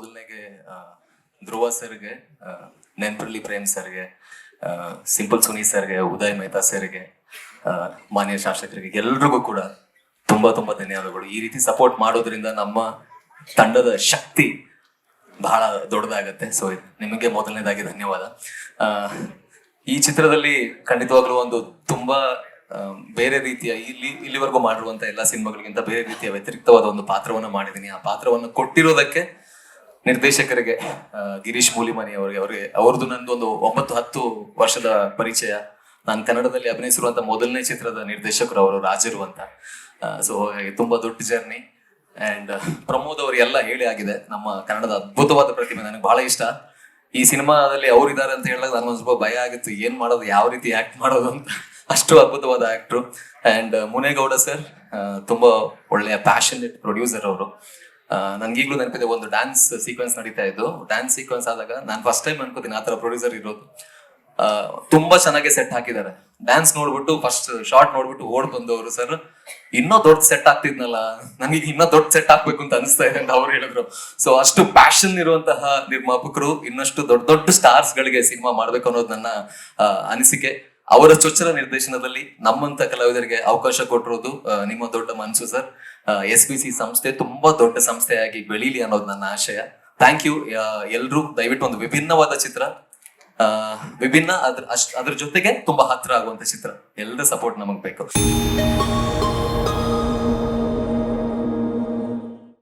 ಮೊದಲನೇಗೆ ಧ್ರುವ ಸರ್ಗೆ ನೆನ್ಪಳ್ಳಿ ಪ್ರೇಮ್ ಸರ್ಗೆ ಸಿಂಪಲ್ ಸುನಿ ಸರ್ಗೆ, ಉದಯ್ ಮೆಹ್ತಾ ಸರ್ಗೆ ಮಾನ್ಯ ಶಾಸಕರಿಗೆ ಎಲ್ರಿಗೂ ಕೂಡ ತುಂಬಾ ತುಂಬಾ ಧನ್ಯವಾದಗಳು. ಈ ರೀತಿ ಸಪೋರ್ಟ್ ಮಾಡೋದ್ರಿಂದ ನಮ್ಮ ತಂಡದ ಶಕ್ತಿ ಬಹಳ ದೊಡ್ಡದಾಗತ್ತೆ. ಸೊ ನಿಮಗೆ ಮೊದಲನೇದಾಗಿ ಧನ್ಯವಾದ. ಈ ಚಿತ್ರದಲ್ಲಿ ಖಂಡಿತವಾಗ್ಲೂ ಒಂದು ತುಂಬಾ ಬೇರೆ ರೀತಿಯ ಇಲ್ಲಿ, ಇಲ್ಲಿವರೆಗೂ ಮಾಡಿರುವಂತ ಎಲ್ಲಾ ಸಿನಿಮಾಗಳಿಗಿಂತ ಬೇರೆ ರೀತಿಯ ವ್ಯತಿರಿಕ್ತವಾದ ಒಂದು ಪಾತ್ರವನ್ನ ಮಾಡಿದ್ದೀನಿ. ಆ ಪಾತ್ರವನ್ನು ಕೊಟ್ಟಿರೋದಕ್ಕೆ ನಿರ್ದೇಶಕರಿಗೆ ಗಿರೀಶ್ ಮೂಲಿಮನಿ ಅವರಿಗೆ ಅವರಿಗೆ, ಅವ್ರದ್ದು ಒಂದು ಒಂಬತ್ತು ಹತ್ತು ವರ್ಷದ ಪರಿಚಯ. ನಾನು ಕನ್ನಡದಲ್ಲಿ ಅಭಿನಯಿಸಿರುವಂತ ಮೊದಲನೇ ಚಿತ್ರದ ನಿರ್ದೇಶಕರು ಅವರು ರಾಜರು ಅಂತ. ಸೊ ತುಂಬಾ ದೊಡ್ಡ ಜರ್ನಿ ಅಂಡ್ ಪ್ರಮೋದ್ ಅವರು ಎಲ್ಲ ಹೇಳಿ ಆಗಿದೆ, ನಮ್ಮ ಕನ್ನಡದ ಅದ್ಭುತವಾದ ಪ್ರತಿಮೆ ನನಗೆ ಬಹಳ ಇಷ್ಟ. ಈ ಸಿನಿಮಾದಲ್ಲಿ ಅವ್ರಿದ್ದಾರೆ ಅಂತ ಹೇಳಿದಾಗ ನನಗೊಂದು ಸ್ವಲ್ಪ ಭಯ ಆಗಿತ್ತು, ಏನ್ ಮಾಡೋದು, ಯಾವ ರೀತಿ ಆಕ್ಟ್ ಮಾಡೋದು ಅಂತ. ಅಷ್ಟು ಅದ್ಭುತವಾದ ಆಕ್ಟ್ರು ಅಂಡ್ ಮುನೇಗೌಡ ಸರ್ ತುಂಬಾ ಒಳ್ಳೆಯ ಪ್ಯಾಷನೇಟ್ ಪ್ರೊಡ್ಯೂಸರ್ ಅವರು. ನನ್ಗೀಗ್ಲೂ ನೆನಪಿದೆ ಒಂದು ಡ್ಯಾನ್ಸ್ ಸೀಕ್ವೆನ್ಸ್ ನಡೀತಾ ಇದ್ದು. ಡ್ಯಾನ್ಸ್ ಸೀಕ್ವೆನ್ಸ್ ಆದಾಗ ನಾನು ಫಸ್ಟ್ ಟೈಮ್ ಅನ್ಕೋತೀನಿ ಆ ತರ ಪ್ರೊಡ್ಯೂಸರ್ ಇರೋದು. ತುಂಬಾ ಚೆನ್ನಾಗಿ ಸೆಟ್ ಹಾಕಿದ್ದಾರೆ. ಡ್ಯಾನ್ಸ್ ನೋಡ್ಬಿಟ್ಟು ಫಸ್ಟ್ ಶಾರ್ಟ್ ನೋಡ್ಬಿಟ್ಟು ಓಡ್ ಬಂದವರು ಸರ್ ಇನ್ನೂ ದೊಡ್ಡ ಸೆಟ್ ಆಗ್ತಿದ್ನಲ್ಲ. ನನಗೆ ಇನ್ನೂ ದೊಡ್ಡ ಸೆಟ್ ಹಾಕ್ಬೇಕು ಅಂತ ಅನಿಸ್ತಾ ಇದೆ ಅಂತ ಅವ್ರು ಹೇಳಿದ್ರು. ಸೊ ಅಷ್ಟು ಪ್ಯಾಷನ್ ಇರುವಂತಹ ನಿರ್ಮಾಪಕರು ಇನ್ನಷ್ಟು ದೊಡ್ಡ ದೊಡ್ಡ ಸ್ಟಾರ್ಸ್ ಗಳಿಗೆ ಸಿನಿಮಾ ಮಾಡ್ಬೇಕು ಅನ್ನೋದು ನನ್ನ ಅನಿಸಿಕೆ. ಅವರ ಚೊಚ್ಚಲ ನಿರ್ದೇಶನದಲ್ಲಿ ನಮ್ಮಂತ ಕಲಾವಿದರಿಗೆ ಅವಕಾಶ ಕೊಟ್ಟಿರೋದು ನಿಮ್ಮ ದೊಡ್ಡ ಮನಸ್ಸು ಸರ್. ಎಸ್ ಬಿ ಸಿ ಸಂಸ್ಥೆ ತುಂಬಾ ದೊಡ್ಡ ಸಂಸ್ಥೆಯಾಗಿ ಬೆಳೀಲಿ ಅನ್ನೋದು ನನ್ನ ಆಶಯ. ಥ್ಯಾಂಕ್ ಯು ಎಲ್ರು ದಯವಿಟ್ಟು ಒಂದು ವಿಭಿನ್ನವಾದ ಚಿತ್ರ ವಿಭಿನ್ನ ಅದ್ರ ಅಷ್ಟ್ ಅದ್ರ ಜೊತೆಗೆ ತುಂಬಾ ಹತ್ರ ಆಗುವಂತ ಚಿತ್ರ. ಎಲ್ಲರ ಸಪೋರ್ಟ್ ನಮಗ್ ಬೇಕು.